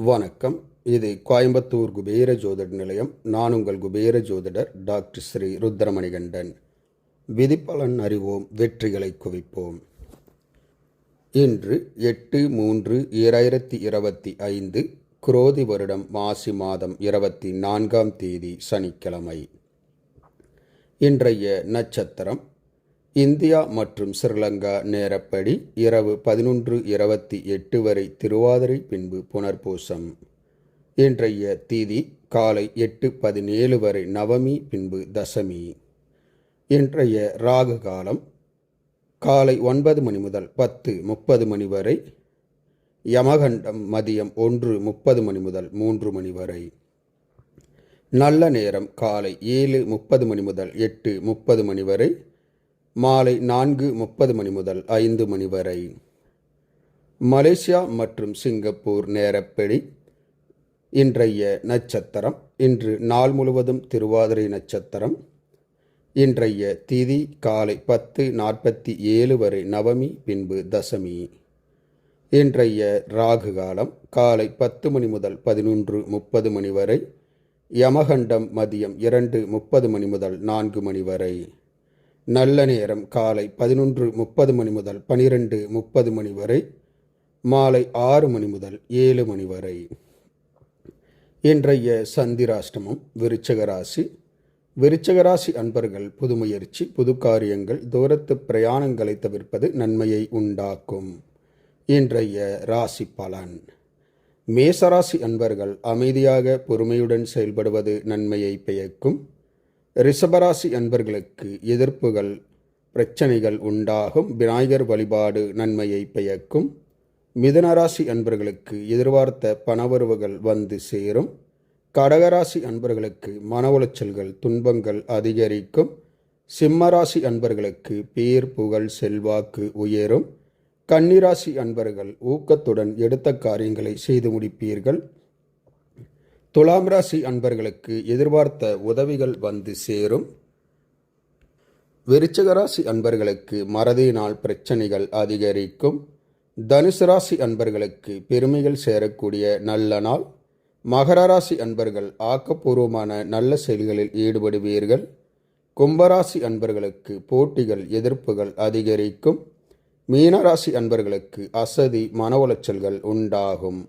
வணக்கம். இது கோயம்புத்தூர் குபேர ஜோதிட நிலையம். நான் உங்கள் குபேர ஜோதிடர் டாக்டர் ஸ்ரீ ருத்ரமணிகண்டன். விதிப்பலன் அறிவோம் வெற்றிகளை குவிப்போம். இன்று எட்டு மூன்று இரண்டாயிரத்தி இருபத்தி ஐந்து குரோதி வருடம் மாசி மாதம் இருபத்தி நான்காம் தேதி சனிக்கிழமை. இன்றைய நட்சத்திரம் இந்தியா மற்றும் ஸ்ரீலங்கா நேரப்படி இரவு பதினொன்று இருபத்தி எட்டு வரை திருவாதிரை பின்பு புனர்பூசம். இன்றைய தீதி காலை எட்டு பதினேழு வரை நவமி பின்பு தசமி. இன்றைய ராகு காலம் காலை ஒன்பது மணி முதல் பத்து முப்பது மணி வரை யமகண்டம் மதியம் ஒன்று முப்பது மணி முதல் மூன்று மணி வரை. நல்ல நேரம் காலை ஏழு முப்பது மணி முதல் எட்டு முப்பது மணி வரை மாலை நான்கு முப்பது மணி முதல் ஐந்து மணி வரை. மலேசியா மற்றும் சிங்கப்பூர் நேரப்படி இன்றைய நட்சத்திரம் இன்று நாள் முழுவதும் திருவாதிரை நட்சத்திரம். இன்றைய திதி காலை பத்து நாற்பத்தி ஏழு வரை நவமி பின்பு தசமி. இன்றைய ராகு காலம் காலை பத்து மணி முதல் பதினொன்று முப்பது மணி வரை. யமகண்டம் மதியம் இரண்டு முப்பது மணி முதல் நான்கு மணி வரை. நல்ல நேரம் காலை பதினொன்று முப்பது மணி முதல் பனிரெண்டு முப்பது மணி வரை மாலை ஆறு மணி முதல் ஏழு மணி வரை. இன்றைய சந்திராஷ்டமம் விருச்சகராசி ராசி. அன்பர்கள் புது முயற்சி புது காரியங்கள் தூரத்து பிரயாணங்களை தவிர்ப்பது நன்மையை உண்டாக்கும். இன்றைய ராசி பலன். மேசராசி அன்பர்கள் அமைதியாக பொறுமையுடன் செயல்படுவது நன்மையை பெயக்கும் ரிஷபராசி அன்பர்களுக்கு எதிர்ப்புகள் பிரச்சனைகள் உண்டாகும். விநாயகர் வழிபாடு நன்மையை பெயக்கும் மிதுனராசி அன்பர்களுக்கு எதிர்பார்த்த பணவரவுகள் வந்து சேரும். கடகராசி அன்பர்களுக்கு மன உளைச்சல்கள் துன்பங்கள் அதிகரிக்கும். சிம்மராசி அன்பர்களுக்கு பேர் புகழ் செல்வாக்கு உயரும். கன்னிராசி அன்பர்கள் ஊக்கத்துடன் எடுத்த காரியங்களை செய்து முடிப்பீர்கள். துலாம் ராசி அன்பர்களுக்கு எதிர்பார்த்த உதவிகள் வந்து சேரும். விருச்சக ராசி அன்பர்களுக்கு மறதியினால் பிரச்சனைகள் அதிகரிக்கும். தனுசு ராசி அன்பர்களுக்கு பெருமைகள் சேரக்கூடிய நல்ல நாள். மகர ராசி அன்பர்கள் ஆக்கப்பூர்வமான நல்ல செயல்களில் ஈடுபடுவீர்கள். கும்பராசி அன்பர்களுக்கு போட்டிகள் எதிர்ப்புகள் அதிகரிக்கும். மீனராசி அன்பர்களுக்கு அசதி மன உளைச்சல்கள் உண்டாகும்.